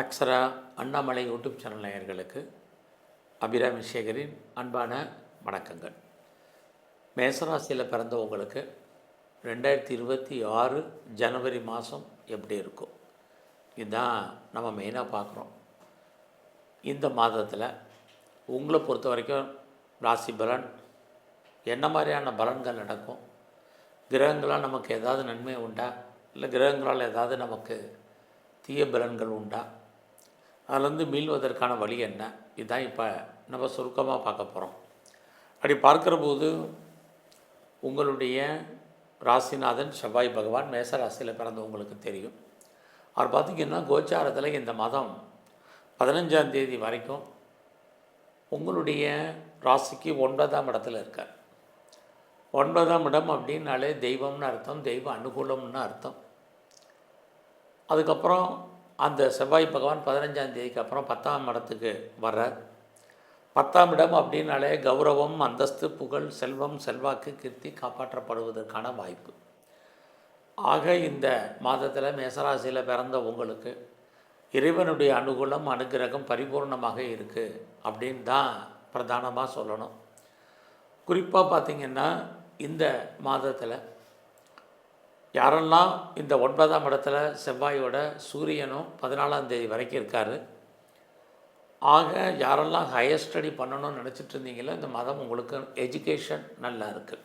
Akshara Annamalai YouTube channel நேயர்களுக்கு அபிராமி சேகரின் அன்பான வணக்கங்கள். மேசராசியில் பிறந்தவங்களுக்கு ரெண்டாயிரத்தி இருபத்தி ஆறு ஜனவரி மாதம் எப்படி இருக்கும்? இதுதான் நம்ம மெயினாக பார்க்குறோம். இந்த மாதத்தில் உங்களை பொறுத்த வரைக்கும் ராசி பலன் என்ன மாதிரியான பலன்கள் நடக்கும்? கிரகங்களால் நமக்கு ஏதாவது நன்மை உண்டா? இல்லை கிரகங்களால் ஏதாவது நமக்கு தீய பலன்கள் உண்டா? அதுலேருந்து மீள்வதற்கான வழி என்ன? இதுதான் இப்போ நம்ம சுருக்கமாக பார்க்க போகிறோம் அப்படி பார்க்குற போது உங்களுடைய ராசிநாதன் செவ்வாய் பகவான் மேச ராசியில் பிறந்தவங்களுக்கு தெரியும். அவர் பார்த்திங்கன்னா கோச்சாரத்தில் இந்த மாதம் பதினஞ்சாம் தேதி வரைக்கும் உங்களுடைய ராசிக்கு ஒன்பதாம் இடத்துல இருக்கார். ஒன்பதாம் இடம் அப்படின்னாலே தெய்வம்னு அர்த்தம் தெய்வ அனுகூலம்னு அர்த்தம். அதுக்கப்புறம் அந்த செவ்வாய் பகவான் பதினஞ்சாம் தேதிக்கு அப்புறம் பத்தாம் இடத்துக்கு வர்றார். பத்தாம் இடம் அப்படின்னாலே கௌரவம் அந்தஸ்து புகழ் செல்வம் செல்வாக்கு கீர்த்தி காப்பாற்றப்படுவதற்கான வாய்ப்பு. ஆக இந்த மாதத்தில் மேசராசியில் பிறந்த உங்களுக்கு இறைவனுடைய அனுகூலம் அனுகிரகம் பரிபூர்ணமாக இருக்குது அப்படின்னு தான் பிரதானமாக சொல்லணும். குறிப்பாக பார்த்திங்கன்னா இந்த மாதத்தில் யாரெல்லாம் இந்த ஒன்பதாம் இடத்துல செவ்வாயோட சூரியனும் பதினாலாம் தேதி வரைக்கும் இருக்கார் ஆக யாரெல்லாம் ஹையர் ஸ்டடி பண்ணணும்னு நினச்சிட்டு இருந்தீங்களோ இந்த மதம் உங்களுக்கு எஜுகேஷன் நல்லா இருக்குது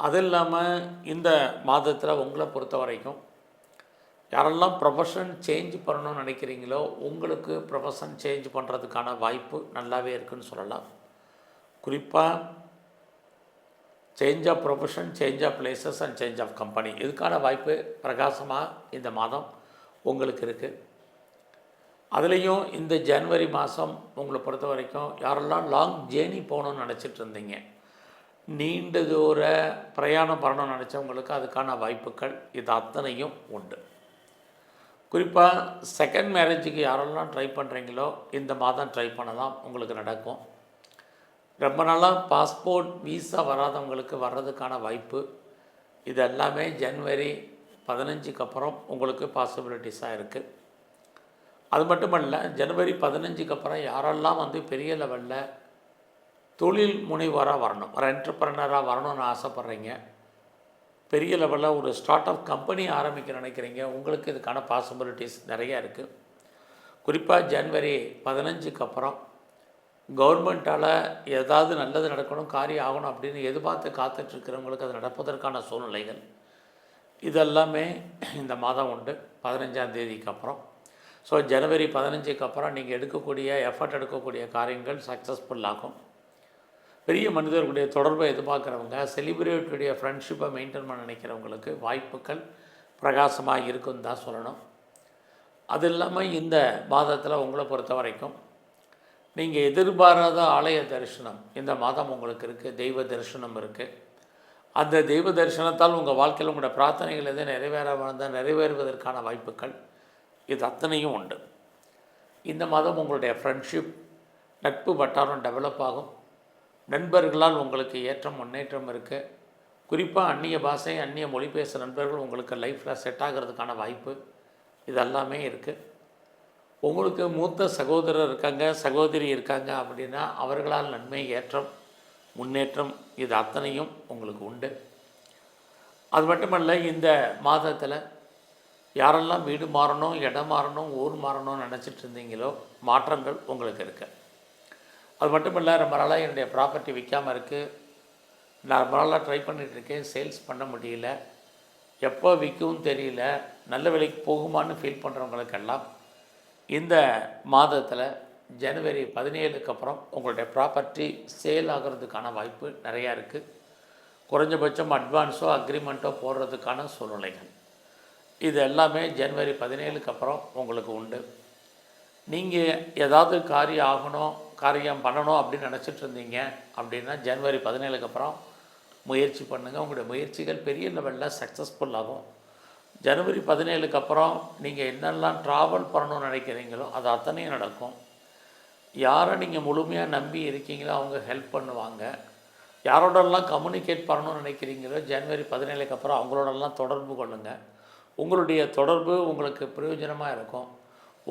அது இல்லாமல் இந்த மாதத்தில் உங்களை பொறுத்த வரைக்கும் யாரெல்லாம் ப்ரொஃபஷன் சேஞ்ச் பண்ணணும்னு நினைக்கிறீங்களோ உங்களுக்கு ப்ரொஃபஷன் சேஞ்ச் பண்ணுறதுக்கான வாய்ப்பு நல்லாவே இருக்குன்னு சொல்லலாம். குறிப்பாக change of profession change of places and change of company இதுக்கான வாய்ப்பு பிரகாசமாக இந்த மாதம் உங்களுக்கு இருக்குது அதுலேயும் இந்த ஜனவரி மாதம் உங்களை பொறுத்த வரைக்கும் யாரெல்லாம் லாங் ஜேர்னி போகணும்னு நினச்சிட்டு இருந்தீங்க நீண்ட தூர பிரயாணம் பண்ணணும்னு நினச்சவங்களுக்கு அதுக்கான வாய்ப்புகள் இது அத்தனையும் உண்டு. குறிப்பாக செகண்ட் மேரேஜுக்கு யாரெல்லாம் ட்ரை பண்ணுறீங்களோ இந்த மாதம் ட்ரை பண்ணலாம் உங்களுக்கு நடக்கும். ரொம்ப நாளாக பாஸ்போர்ட் வீசா வராதவங்களுக்கு வர்றதுக்கான வாய்ப்பு. இது எல்லாமே ஜனவரி பதினஞ்சுக்கு அப்புறம் உங்களுக்கு பாசிபிலிட்டிஸாக இருக்குது அது மட்டுமல்ல ஜனவரி பதினஞ்சுக்கு அப்புறம் யாரெல்லாம் வந்து பெரிய லெவலில் தொழில் முனைவராக வரணும் ஒரு என்டர்பிரனராக வரணும்னு ஆசைப்பட்றீங்க பெரிய லெவலில் ஒரு ஸ்டார்ட் அப் கம்பெனி ஆரம்பிக்க நினைக்கிறீங்க உங்களுக்கு இதுக்கான பாசிபிலிட்டிஸ் நிறையா இருக்குது குறிப்பாக ஜனவரி பதினஞ்சுக்கு அப்புறம் கவர்மெண்ட்டால் ஏதாவது நல்லது நடக்கணும் காரியம் ஆகணும் அப்படின்னு எதிர்பார்த்து காத்துட்ருக்கிறவங்களுக்கு அது நடப்பதற்கான சூழ்நிலைகள். இதெல்லாமே இந்த மாதம் உண்டு. பதினஞ்சாம் தேதிக்கு அப்புறம். ஸோ ஜனவரி பதினஞ்சுக்கு அப்புறம் நீங்கள் எடுக்கக்கூடிய எஃபர்ட் எடுக்கக்கூடிய காரியங்கள் சக்ஸஸ்ஃபுல் ஆகும். பெரிய மனிதர்களுடைய தொடர்பை எதிர்பார்க்குறவங்க செலிப்ரிட்டியுடைய ஃப்ரெண்ட்ஷிப்பை மெயின்டைன் பண்ண நினைக்கிறவங்களுக்கு வாய்ப்புகள் பிரகாசமாக இருக்குன்னு தான் சொல்லணும். அது இல்லாமல் இந்த மாதத்தில் உங்களை பொறுத்த வரைக்கும் நீங்கள் எதிர்பாராத ஆலய தரிசனம். இந்த மாதம் உங்களுக்கு இருக்குது தெய்வ தரிசனம் இருக்குது அந்த தெய்வ தரிசனத்தால் உங்கள் வாழ்க்கையில் உங்களோட பிரார்த்தனைகள் எதுவும் நிறைவேற வந்தால் நிறைவேறுவதற்கான வாய்ப்புகள் இது அத்தனையும் உண்டு. இந்த மாதம் உங்களுடைய ஃப்ரெண்ட்ஷிப் நட்பு வட்டாரம் டெவலப் ஆகும். நண்பர்களால் உங்களுக்கு ஏற்றம் முன்னேற்றம் இருக்குது குறிப்பாக அந்நிய பாஷை அந்நிய மொழி பேசுகிற நண்பர்கள் உங்களுக்கு லைஃப்பில் செட் ஆகிறதுக்கான வாய்ப்பு இதெல்லாமே இருக்குது உங்களுக்கு மூத்த சகோதரர் இருக்காங்க சகோதரி இருக்காங்க அப்படின்னா அவர்களால் நன்மை ஏற்றம் முன்னேற்றம் இது அத்தனையும் உங்களுக்கு உண்டு. அது மட்டுமல்ல இந்த மாதத்தில் யாரெல்லாம் வீடு மாறணும் இடம் மாறணும் ஊர் மாறணும்னு நினச்சிட்டு இருந்தீங்களோ மாற்றங்கள் உங்களுக்கு இருக்குது அது மட்டும் ரொம்ப நாளாக என்னுடைய ப்ராப்பர்ட்டி விற்காமல் இருக்குது நான் ரொம்ப நாளாக ட்ரை பண்ணிகிட்ருக்கேன் சேல்ஸ் பண்ண முடியல. எப்போ விற்கவும் தெரியல. நல்ல விலைக்கு போகுமான்னு ஃபீல் பண்ணுறவங்களுக்கெல்லாம் இந்த மாதத்தில் ஜனவரி பதினேழுக்கு அப்புறம் உங்களுடைய ப்ராப்பர்ட்டி சேல் ஆகிறதுக்கான வாய்ப்பு நிறையா இருக்குது குறைஞ்சபட்சம் அட்வான்ஸோ அக்ரிமெண்ட்டோ போடுறதுக்கான சூழ்நிலைகள். இது எல்லாமே ஜனவரி பதினேழுக்கு அப்புறம் உங்களுக்கு உண்டு. நீங்கள் ஏதாவது காரியம் ஆகணும் காரியம் பண்ணணும் அப்படின்னு நினச்சிட்டு இருந்தீங்க அப்படின்னா ஜனவரி பதினேழுக்கு அப்புறம் முயற்சி பண்ணுங்கள் உங்களுடைய முயற்சிகள் பெரிய லெவலில் சக்ஸஸ்ஃபுல் ஆகும். ஜனவரி பதினேழுக்கு அப்புறம் நீங்கள் என்னெல்லாம் ட்ராவல் பண்ணணும்னு நினைக்கிறீங்களோ அது அத்தனையும் நடக்கும். யாரை நீங்கள் முழுமையாக நம்பி இருக்கீங்களோ அவங்க ஹெல்ப் பண்ணுவாங்க. யாரோடெல்லாம் கம்யூனிகேட் பண்ணணும்னு நினைக்கிறீங்களோ ஜனவரி பதினேழுக்கு அப்புறம் அவங்களோடலாம் தொடர்பு கொள்ளுங்கள் உங்களுடைய தொடர்பு உங்களுக்கு பிரயோஜனமாக இருக்கும்.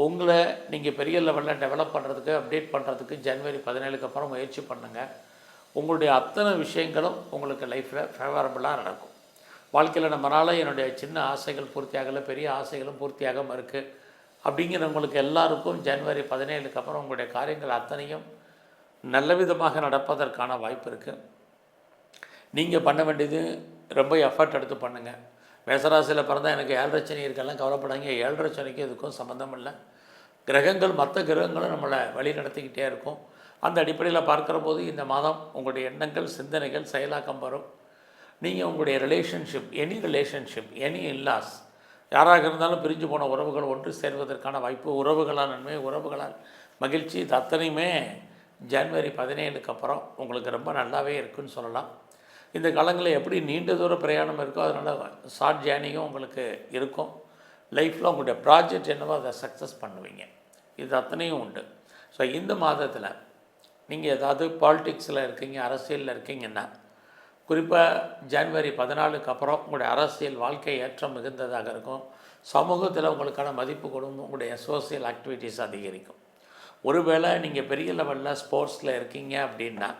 உங்களை நீங்கள் பெரிய லெவலில் டெவலப் பண்ணுறதுக்கு அப்டேட் பண்ணுறதுக்கு ஜனவரி பதினேழுக்கு அப்புறம் முயற்சி பண்ணுங்கள் உங்களுடைய அத்தனை விஷயங்களும் உங்களுக்கு லைஃப்பில் ஃபேவரபுளாக நடக்கும். வாழ்க்கையில் நம்மளால் என்னுடைய சின்ன ஆசைகள் பூர்த்தியாகலை பெரிய ஆசைகளும் பூர்த்தியாகாமல் இருக்குது அப்படிங்கிறவங்களுக்கு எல்லாருக்கும் ஜனவரி பதினேழுக்கு அப்புறம் உங்களுடைய காரியங்கள் அத்தனையும் நல்ல விதமாக நடப்பதற்கான வாய்ப்பு இருக்குது நீங்கள் பண்ண வேண்டியது ரொம்ப எஃபர்ட் எடுத்து பண்ணுங்கள் மேசராசியில் பிறந்தால் எனக்கு ஏழரை சனி இருக்கெல்லாம் கவலைப்படாங்க ஏழரை சனிக்கு இதுக்கும் சம்மந்தம் இல்லை. கிரகங்கள் மற்ற கிரகங்களும் நம்மளை வழி நடத்திக்கிட்டே இருக்கும். அந்த அடிப்படையில் பார்க்குற போது இந்த மாதம் உங்களுடைய எண்ணங்கள் சிந்தனைகள் செயலாக்கம் வரும். நீங்கள் உங்களுடைய relationship any relationship any illness யாராக இருந்தாலும் பிரிஞ்சு போன உறவுகள் ஒன்று சேர்வதற்கான வாய்ப்பு உறவுகளால் நன்மை உறவுகளால் மகிழ்ச்சி. இது அத்தனையுமே ஜனவரி பதினேழுக்கு அப்புறம் உங்களுக்கு ரொம்ப நல்லாவே இருக்குன்னு சொல்லலாம். இந்த காலங்களில் எப்படி நீண்ட தூர பிரயாணம் இருக்கோ அதனால் ஷார்ட் ஜேர்னியும் உங்களுக்கு இருக்கும். லைஃப்பில் உங்களுடைய ப்ராஜெக்ட் என்னவோ அதை சக்ஸஸ் பண்ணுவீங்க. இது அத்தனையும் உண்டு. ஸோ இந்த மாதத்தில் நீங்கள் ஏதாவது பாலிட்டிக்ஸில் இருக்கீங்க அரசியலில் இருக்கீங்கன்னா குறிப்பாக ஜான்வரி பதினாலுக்கு அப்புறம் உங்களுடைய அரசியல் வாழ்க்கை ஏற்றம் மிகுந்ததாக இருக்கும். சமூகத்தில் உங்களுக்கான மதிப்பு கொடுக்கும் உங்களுடைய சோசியல் ஆக்டிவிட்டீஸ் அதிகரிக்கும். ஒருவேளை நீங்கள் பெரிய லெவலில் ஸ்போர்ட்ஸில் இருக்கீங்க அப்படின்னா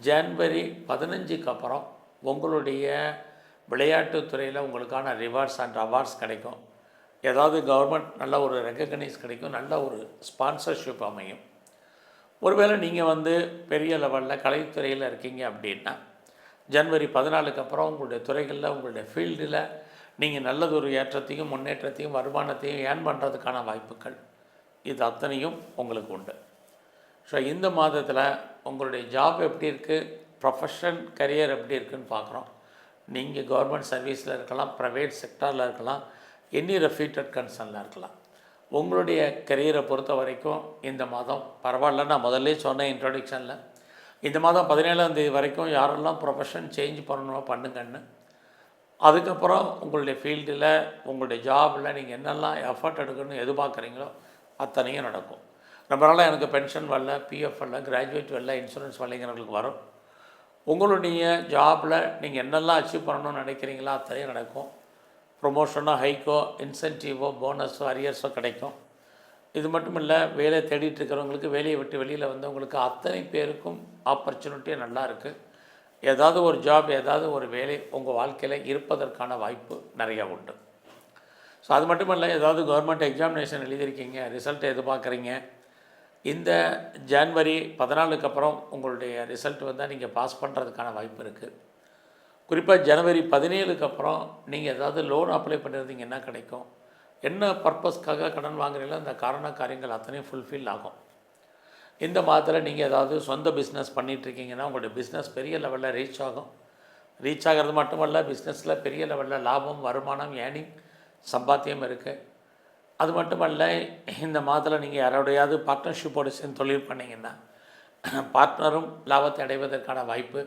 ஜான்வரி பதினஞ்சுக்கு அப்புறம் உங்களுடைய விளையாட்டுத் துறையில் உங்களுக்கான ரிவார்ட்ஸ் அண்ட் அவார்ட்ஸ் கிடைக்கும். ஏதாவது கவர்மெண்ட் நல்ல ஒரு ரெக்கக்னைஸ் கிடைக்கும் நல்ல ஒரு ஸ்பான்சர்ஷிப் அமையும். ஒருவேளை நீங்கள் வந்து பெரிய லெவலில் கலைத்துறையில் இருக்கீங்க அப்படின்னா ஜனவரி பதினாலுக்கு அப்புறம் உங்களுடைய துறைகளில் உங்களுடைய ஃபீல்டில் நீங்கள் நல்லதொரு ஏற்றத்தையும் முன்னேற்றத்தையும் வருமானத்தையும் ஏர்ன் பண்ணுறதுக்கான வாய்ப்புகள் இது அத்தனையும் உங்களுக்கு உண்டு. ஸோ இந்த மாதத்தில் உங்களுடைய ஜாப் எப்படி இருக்குது ப்ரொஃபஷன் கரியர் எப்படி இருக்குன்னு பார்க்குறோம். நீங்கள் கவர்மெண்ட் சர்வீஸில் இருக்கலாம் ப்ரைவேட் செக்டாரில் இருக்கலாம் எனி ரெஃபீட்டட் கன்சர்னில் இருக்கலாம். உங்களுடைய கரியரை பொறுத்த வரைக்கும் இந்த மாதம் பரவாயில்ல. நான் முதல்ல சொன்னேன் இன்ட்ரொடக்ஷனில் இந்த மாதம் பதினேழாம் தேதி வரைக்கும் யாரெல்லாம் ப்ரொஃபஷன் சேஞ்ச் பண்ணணுமோ பண்ணுங்கன்னு. அதுக்கப்புறம் உங்களுடைய ஃபீல்டில் உங்களுடைய ஜாபில் நீங்கள் என்னெல்லாம் எஃபர்ட் எடுக்கணும்னு எதிர்பார்க்குறீங்களோ அத்தனையும் நடக்கும். நம்மளால் எனக்கு பென்ஷன் வரல பிஎஃப் வரல கிராஜுவேட் வரல இன்சூரன்ஸ் வரலைங்கிறவங்களுக்கு வரும். உங்களுடைய ஜாபில் நீங்கள் என்னெல்லாம் அச்சீவ் பண்ணணும்னு நினைக்கிறீங்களோ அத்தனையும் நடக்கும். ப்ரொமோஷனோ ஹைக்கோ இன்சென்டிவோ போனஸோ அரியர்ஸோ கிடைக்கும். இது மட்டும் இல்லை வேலை தேடிட்டு இருக்கிறவங்களுக்கு வேலையை விட்டு வெளியில் வந்தவங்களுக்கு அத்தனை பேருக்கும் ஆப்பர்ச்சுனிட்டி நல்லா இருக்குது ஏதாவது ஒரு ஜாப் ஏதாவது ஒரு வேலை உங்கள் வாழ்க்கையில் இருப்பதற்கான வாய்ப்பு நிறையா உண்டு. ஸோ அது மட்டும் இல்லை ஏதாவது கவர்மெண்ட் எக்ஸாமினேஷன் எழுதியிருக்கீங்க ரிசல்ட் எதிர்பார்க்குறீங்க. இந்த ஜான்வரி பதினாலுக்கு அப்புறம் உங்களுடைய ரிசல்ட் வந்தால் நீங்கள் பாஸ் பண்ணுறதுக்கான வாய்ப்பு இருக்குது குறிப்பாக ஜனவரி பதினேழுக்கு அப்புறம் நீங்கள் ஏதாவது லோன் அப்ளை பண்ணியிருந்தீங்கன்னா கிடைக்கும். என்ன பர்பஸ்க்காக கடன் வாங்குறீங்களோ அந்த காரண காரியங்கள் அத்தனையும் ஃபுல்ஃபில் ஆகும். இந்த மாதத்தில் நீங்கள் ஏதாவது சொந்த பிஸ்னஸ் பண்ணிகிட்ருக்கீங்கன்னா உங்களுடைய பிஸ்னஸ் பெரிய லெவலில் ரீச் ஆகும். ரீச் ஆகிறது மட்டுமல்ல பிஸ்னஸில் பெரிய லெவலில் லாபம் வருமானம் ஏனிங் சம்பாத்தியம் இருக்குது அது மட்டுமல்ல இந்த மாதத்தில் நீங்கள் யாரோடையாவது பார்ட்னர்ஷிப்போடு சேர்ந்து தொழில் பண்ணிங்கன்னா பார்ட்னரும் லாபத்தை அடைவதற்கான வாய்ப்பு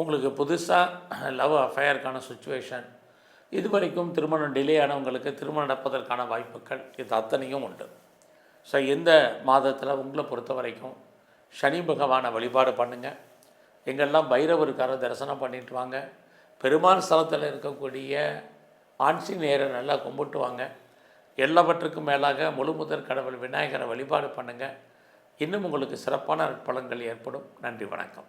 உங்களுக்கு புதுசாக லவ் அஃபேருக்கான சுச்சுவேஷன் இதுவரைக்கும் திருமணம் டிலே ஆனவங்களுக்கு திருமணம் நடப்பதற்கான வாய்ப்புகள் இது அத்தனையும் உண்டு. ஸோ இந்த மாதத்தில் உங்களை பொறுத்த வரைக்கும் சனி பகவானை வழிபாடு பண்ணுங்கள் எங்கெல்லாம் பைரவர் தரிசனம் பண்ணிட்டு வாங்க. பெருமாள் ஸ்தலத்தில் இருக்கக்கூடிய ஆன்சீனியரை நல்லா கும்பிட்டு வாங்க. எல்லாவற்றுக்கும் மேலாக முழு முதற் கடவுள் விநாயகரை வழிபாடு பண்ணுங்கள் இன்னும் உங்களுக்கு சிறப்பான பலன்கள் ஏற்படும். நன்றி வணக்கம்.